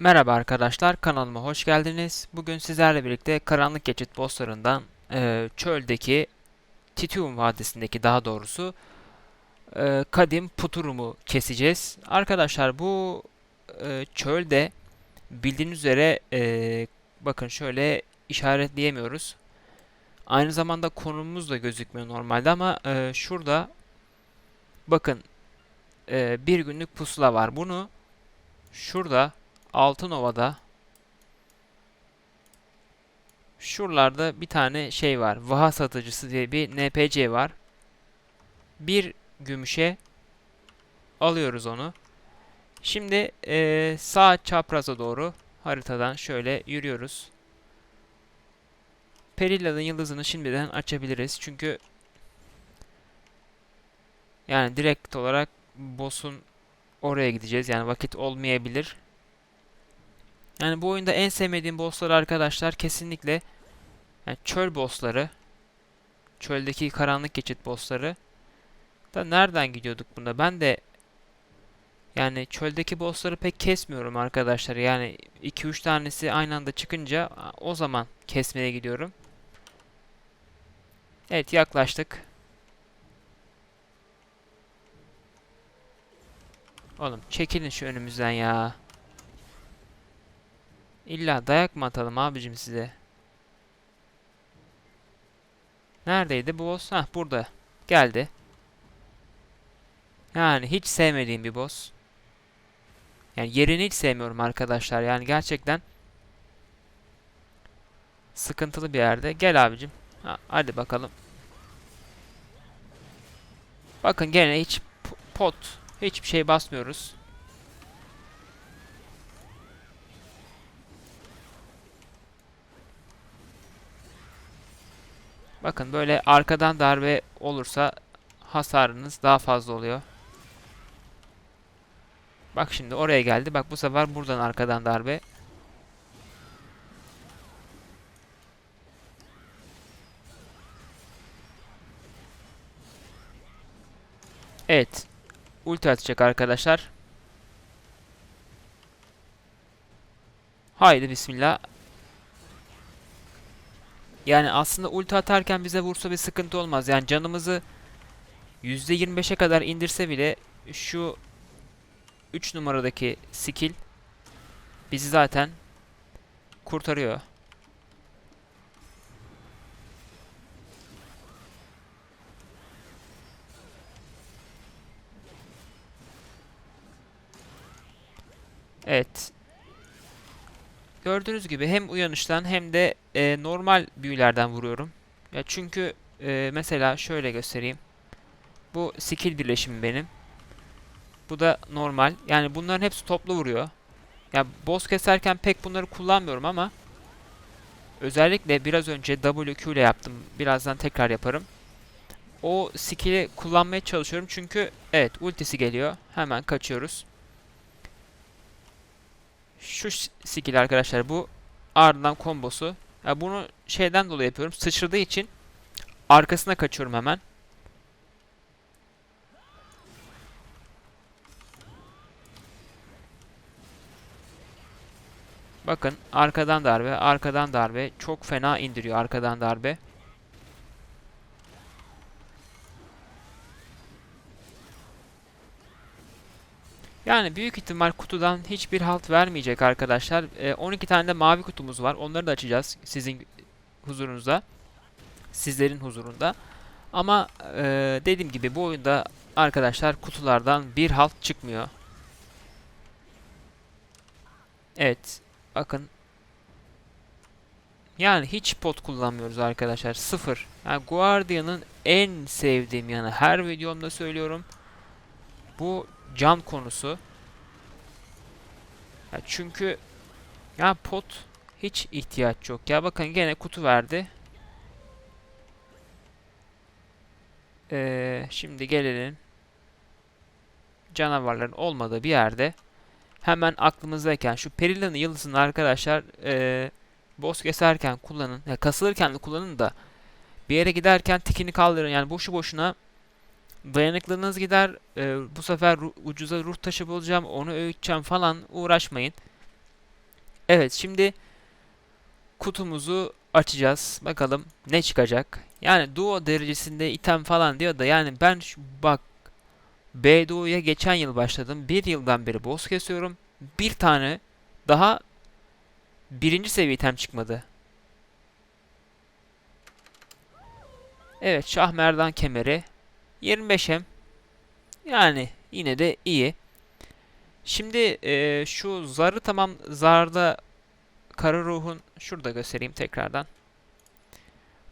Merhaba arkadaşlar, kanalıma hoş geldiniz. Bugün sizlerle birlikte Karanlık Geçit bosslarından e, çöldeki Titium Vadisi'ndeki daha doğrusu e, Kadim Puturum'u keseceğiz. Arkadaşlar bu e, çölde bildiğiniz üzere e, bakın şöyle işaretleyemiyoruz. Aynı zamanda konumumuz da gözükmüyor normalde ama e, şurada bakın e, bir günlük pusula var. Bunu şurada Altınova'da şuralarda bir tane şey var. Vaha satıcısı diye bir NPC var. Bir gümüşe alıyoruz onu. Şimdi eee sağ çapraza doğru haritadan şöyle yürüyoruz. Perilla'nın yıldızını şimdiden açabiliriz. Çünkü yani direkt olarak boss'un oraya gideceğiz. Yani vakit olmayabilir. Yani bu oyunda en sevmediğim bosslar arkadaşlar kesinlikle yani çöl bossları. Çöldeki karanlık geçit bossları. Da nereden gidiyorduk bunda? Ben de yani çöldeki bossları pek kesmiyorum arkadaşlar. Yani 2-3 tanesi aynı anda çıkınca o zaman kesmeye gidiyorum. Evet yaklaştık. Oğlum çekilin şu önümüzden ya. İlla dayak mı atalım abicim size? Neredeydi bu boss? Hah burada. Geldi. Yani hiç sevmediğim bir boss. Yani yerini hiç sevmiyorum arkadaşlar. Yani gerçekten sıkıntılı bir yerde. Gel abicim. Ha, hadi bakalım. Bakın gene hiç pot, hiçbir şey basmıyoruz. Bakın böyle arkadan darbe olursa hasarınız daha fazla oluyor. Bak şimdi oraya geldi. Bak bu sefer buradan arkadan darbe. Evet. Ulti atacak arkadaşlar. Haydi bismillah. Yani aslında ulti atarken bize vursa bir sıkıntı olmaz. Yani canımızı %25'e kadar indirse bile şu 3 numaradaki skill bizi zaten kurtarıyor. Evet. Gördüğünüz gibi hem uyanıştan hem de e, normal büyülerden vuruyorum. Ya çünkü e, mesela şöyle göstereyim. Bu skill birleşimi benim. Bu da normal. Yani bunların hepsi toplu vuruyor. Ya boss keserken pek bunları kullanmıyorum ama özellikle biraz önce WQ ile yaptım. Birazdan tekrar yaparım. O skill'i kullanmaya çalışıyorum çünkü evet ultisi geliyor. Hemen kaçıyoruz. Şu skill arkadaşlar bu ardından kombosu. Ya bunu şeyden dolayı yapıyorum. Sıçradığı için arkasına kaçıyorum hemen. Bakın arkadan darbe, arkadan darbe. Çok fena indiriyor arkadan darbe. Yani büyük ihtimal kutudan hiçbir halt vermeyecek arkadaşlar. E, 12 tane de mavi kutumuz var. Onları da açacağız sizin huzurunuzda. Sizlerin huzurunda. Ama e, dediğim gibi bu oyunda arkadaşlar kutulardan bir halt çıkmıyor. Evet. Bakın. Yani hiç pot kullanmıyoruz arkadaşlar. Sıfır. Yani Guardian'ın en sevdiğim yanı. Her videomda söylüyorum. Bu can konusu. Ya çünkü ya pot hiç ihtiyaç yok. Ya bakın gene kutu verdi. Ee, şimdi gelelim canavarların olmadığı bir yerde hemen aklımızdayken şu Perilla'nın yıldızını arkadaşlar e, boss keserken kullanın. Ya kasılırken de kullanın da bir yere giderken tikini kaldırın. Yani boşu boşuna dayanıklılığınız gider. E, bu sefer ucuza ruh taşı bulacağım, onu öğüteceğim falan uğraşmayın. Evet şimdi kutumuzu açacağız. Bakalım ne çıkacak. Yani duo derecesinde item falan diyor da yani ben şu, bak BDO'ya geçen yıl başladım. Bir yıldan beri boss kesiyorum. Bir tane daha birinci seviye item çıkmadı. Evet Şah Merdan kemeri 25M yani yine de iyi. Şimdi e, şu zarı tamam zarda Kara Ruh'un şurada göstereyim tekrardan.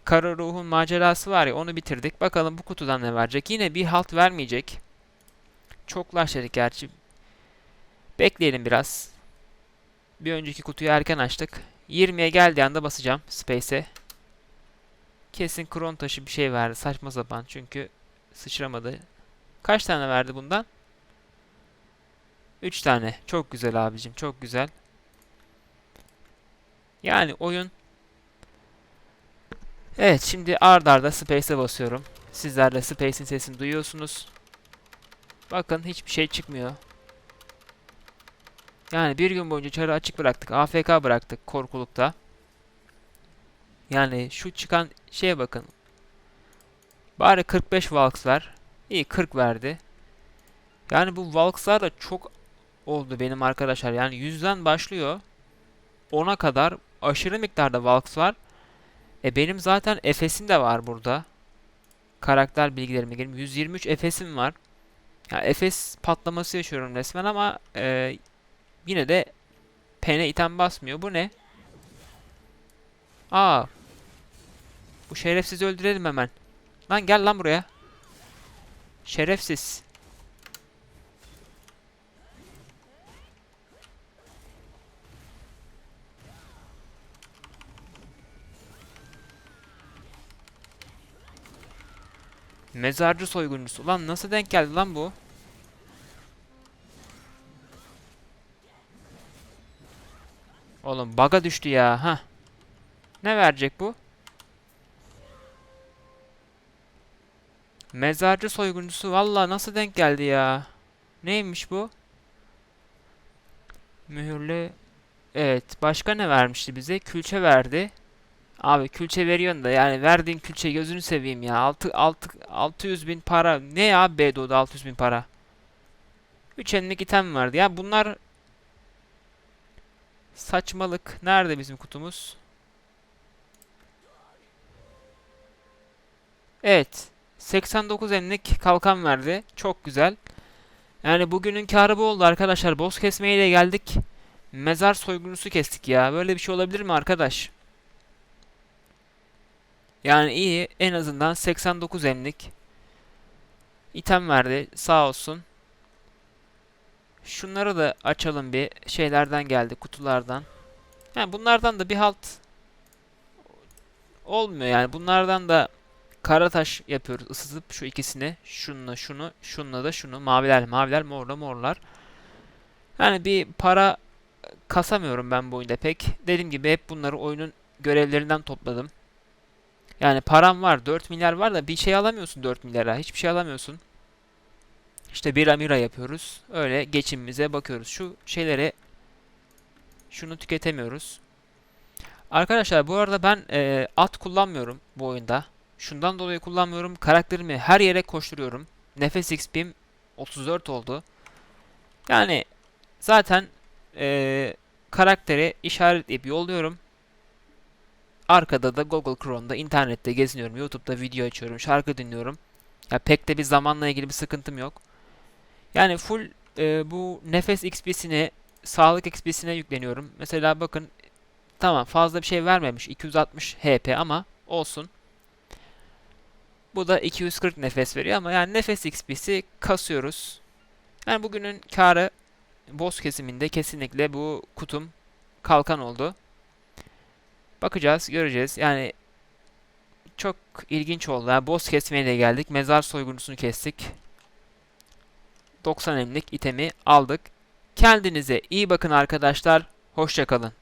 Kara Ruh'un macerası var ya onu bitirdik. Bakalım bu kutudan ne verecek. Yine bir halt vermeyecek. Çoklaştık gerçi. Bekleyelim biraz. Bir önceki kutuyu erken açtık. 20'ye geldiği anda basacağım Space'e. Kesin kron taşı bir şey verdi. Saçma sapan çünkü sıçramadı. Kaç tane verdi bundan? 3 tane. Çok güzel abicim. Çok güzel. Yani oyun Evet şimdi ard arda Space'e basıyorum. Sizler de Space'in sesini duyuyorsunuz. Bakın hiçbir şey çıkmıyor. Yani bir gün boyunca çarı açık bıraktık. AFK bıraktık korkulukta. Yani şu çıkan şeye bakın. Bari 45 Valks ver. İyi 40 verdi. Yani bu Valks'lar da çok oldu benim arkadaşlar. Yani 100'den başlıyor. 10'a kadar aşırı miktarda Valks var. E benim zaten Efes'im de var burada. Karakter bilgilerime gireyim. 123 Efes'im var. Ya Efes patlaması yaşıyorum resmen ama e, yine de pene item basmıyor. Bu ne? Aa. Bu şerefsizi öldürelim hemen. Lan gel lan buraya. Şerefsiz. Mezarcı soyguncusu. Lan nasıl denk geldi lan bu? Oğlum baga düştü ya. Ha. Ne verecek bu? Mezarcı soyguncusu. Valla nasıl denk geldi ya? Neymiş bu? Mühürlü. Evet. Başka ne vermişti bize? Külçe verdi. Abi külçe veriyorsun da yani verdiğin külçe gözünü seveyim ya. 6, 6, 600 bin para. Ne ya BDO'da 600 bin para? 3 enlik item vardı. Ya bunlar saçmalık. Nerede bizim kutumuz? Evet. 89 enlik kalkan verdi. Çok güzel. Yani bugünün karı bu oldu arkadaşlar. Boss kesmeye de geldik. Mezar soyguncusu kestik ya. Böyle bir şey olabilir mi arkadaş? Yani iyi. En azından 89 emlik. item verdi. Sağ olsun. Şunları da açalım bir. Şeylerden geldi. Kutulardan. Yani bunlardan da bir halt olmuyor yani. Bunlardan da kara taş yapıyoruz. Isıtıp şu ikisini. Şununla şunu. Şununla da şunu. Maviler maviler. Morla morlar. Yani bir para kasamıyorum ben bu oyunda pek. Dediğim gibi hep bunları oyunun görevlerinden topladım. Yani param var 4 milyar var da bir şey alamıyorsun 4 milyara. Hiçbir şey alamıyorsun. İşte bir amira yapıyoruz. Öyle geçimimize bakıyoruz. Şu şeylere şunu tüketemiyoruz. Arkadaşlar bu arada ben e, at kullanmıyorum bu oyunda. Şundan dolayı kullanmıyorum. Karakterimi her yere koşturuyorum. Nefes XP'm 34 oldu. Yani zaten e, karakteri işaretleyip yolluyorum. Arkada da Google Chrome'da internette geziniyorum. YouTube'da video açıyorum. Şarkı dinliyorum. Ya pek de bir zamanla ilgili bir sıkıntım yok. Yani full e, bu nefes XP'sine, sağlık XP'sine yükleniyorum. Mesela bakın tamam fazla bir şey vermemiş. 260 HP ama olsun. Bu da 240 nefes veriyor ama yani nefes XP'si kasıyoruz. Yani bugünün karı boss kesiminde kesinlikle bu kutum kalkan oldu. Bakacağız, göreceğiz. Yani çok ilginç oldu. Yani boss kesmeye de geldik. Mezar soyguncusunu kestik. 90 emlik itemi aldık. Kendinize iyi bakın arkadaşlar. Hoşçakalın.